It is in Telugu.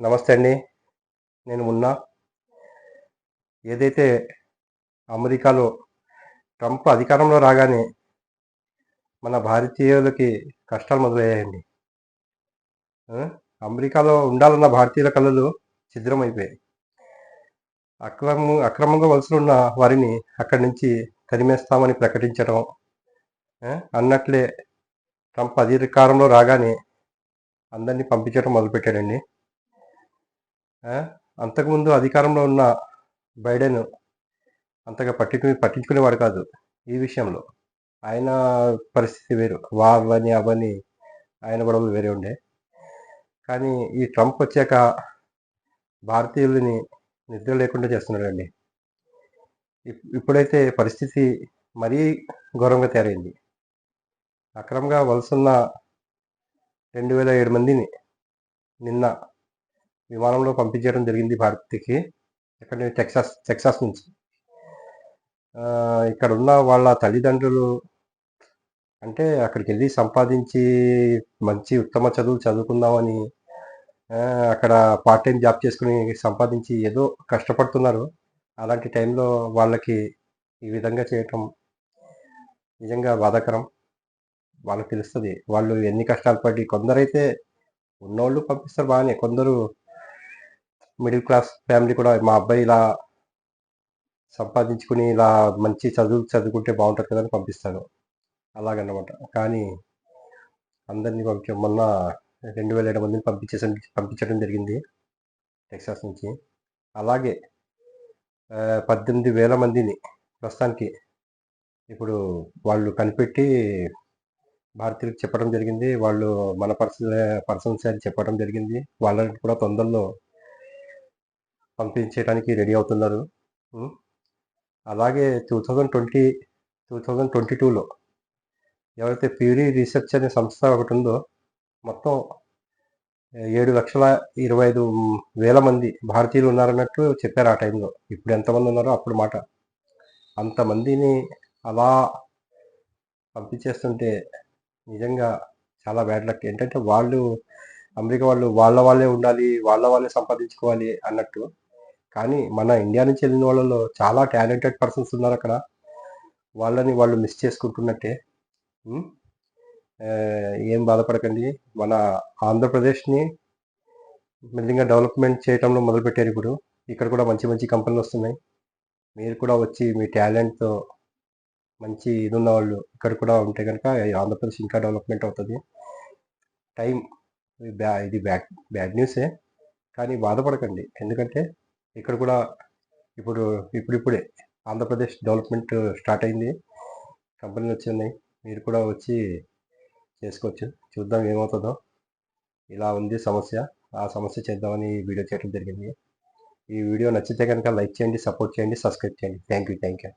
నమస్తే అండి. నేను ఉన్నా ఏదైతే అమెరికాలో ట్రంప్ అధికారంలో రాగానే మన భారతీయులకి కష్టాలు మొదలయ్యాయండి. అమెరికాలో ఉండాలన్న భారతీయుల కళలు ఛిద్రమైపోయాయి అక్రమ అక్రమంగా వలసలున్న వారిని అక్కడి నుంచి తరిమేస్తామని ప్రకటించడం అన్నట్లే ట్రంప్ అధికారంలో రాగానే అందరినీ పంపించడం మొదలుపెట్టాడండి. అంతకుముందు అధికారంలో ఉన్న బైడెన్ అంతగా పట్టించుకుని పట్టించుకునేవాడు కాదు ఈ విషయంలో. ఆయన పరిస్థితి వేరు. వా అవని అవని ఆయన గొడవలు వేరే ఉండే. కానీ ఈ ట్రంప్ వచ్చాక భారతీయులని నిద్ర లేకుండా చేస్తున్నాడండి. ఇప్- ఇప్పుడైతే పరిస్థితి మరీ ఘోరంగా తయారైంది. అక్రమంగా వలసన్న రెండు వేల ఏడు మందిని నిన్న విమానంలో పంపించడం జరిగింది భారత్కి. ఇక్కడ టెక్సాస్ టెక్సాస్ నుంచి. ఇక్కడ ఉన్న వాళ్ళ తల్లిదండ్రులు అంటే అక్కడికి వెళ్ళి సంపాదించి మంచి ఉత్తమ చదువులు చదువుకుందామని అక్కడ పార్ట్ టైం జాబ్ చేసుకుని సంపాదించి ఏదో కష్టపడుతున్నారు. అలాంటి టైంలో వాళ్ళకి ఈ విధంగా చేయటం నిజంగా బాధాకరం. వాళ్ళకి తెలుస్తుంది. వాళ్ళు ఎన్ని కష్టాలు పడి కొందరైతే ఉన్నోళ్ళు పంపిస్తారు బాగానే. కొందరు మిడిల్ క్లాస్ ఫ్యామిలీ కూడా మా అబ్బాయి ఇలా సంపాదించుకుని ఇలా మంచి చదువు చదువుకుంటే బాగుంటుంది కదా అని పంపిస్తాను అలాగన్నమాట కానీ అందరినీ పంపించ మొన్న రెండు వేల ఏడు మందిని పంపించేసం పంపించడం జరిగింది టెక్సాస్ నుంచి అలాగే పద్దెనిమిది వేల మందిని ప్రస్తుతానికి ఇప్పుడు వాళ్ళు కనిపెట్టి భారతీయులకు చెప్పడం జరిగింది వాళ్ళు మన పర్సన్ పర్సన్స్ అని చెప్పడం జరిగింది వాళ్ళని కూడా తొందరలో పంపించడానికి రెడీ అవుతున్నారు. అలాగే two thousand twenty two thousand twenty టూలో ఎవరైతే ప్యూరీ రీసెర్చ్ అనే సంస్థ ఒకటి ఉందో మొత్తం ఏడు లక్షల ఇరవై ఐదు వేల మంది భారతీయులు ఉన్నారన్నట్టు చెప్పారు ఆ టైంలో. ఇప్పుడు ఎంతమంది ఉన్నారో అప్పుడు మాట. అంతమందిని అలా పంపించేస్తుంటే నిజంగా చాలా బ్యాడ్ లక్. ఏంటంటే వాళ్ళు అమెరికా వాళ్ళు వాళ్ళ వాళ్ళే ఉండాలి వాళ్ళ వాళ్ళే సంపాదించుకోవాలి అన్నట్టు కానీ మన ఇండియా నుంచి వెళ్ళిన వాళ్ళలో చాలా టాలెంటెడ్ పర్సన్స్ ఉన్నారు అక్కడ. వాళ్ళని వాళ్ళు మిస్ చేసుకుంటున్నట్టే. ఏం బాధపడకండి. మన ఆంధ్రప్రదేశ్ని మెల్లిగా డెవలప్మెంట్ చేయడంలో మొదలుపెట్టారు ఇప్పుడు. ఇక్కడ కూడా మంచి మంచి కంపెనీలు వస్తున్నాయి. మీరు కూడా వచ్చి మీ టాలెంట్తో మంచి ఇది ఉన్న వాళ్ళు ఇక్కడ కూడా ఉంటే కనుక ఆంధ్రప్రదేశ్ ఇంకా డెవలప్మెంట్ అవుతుంది. టైం ఇది బ్యా ఇది బ్యాడ్ బ్యాడ్ న్యూసే. కానీ బాధపడకండి. ఎందుకంటే ఇక్కడ కూడా ఇప్పుడు ఇప్పుడిప్పుడే ఆంధ్రప్రదేశ్ డెవలప్మెంట్ స్టార్ట్ అయింది. కంపెనీలు వచ్చినాయి మీరు కూడా వచ్చి చేసుకోవచ్చు. చూద్దాం ఏమవుతుందో. ఇలా ఉంది సమస్య. ఆ సమస్య చేద్దామని వీడియో చేయడం జరిగింది. ఈ వీడియో నచ్చితే కనుక లైక్ చేయండి సపోర్ట్ చేయండి సబ్స్క్రైబ్ చేయండి. Thank you thank you.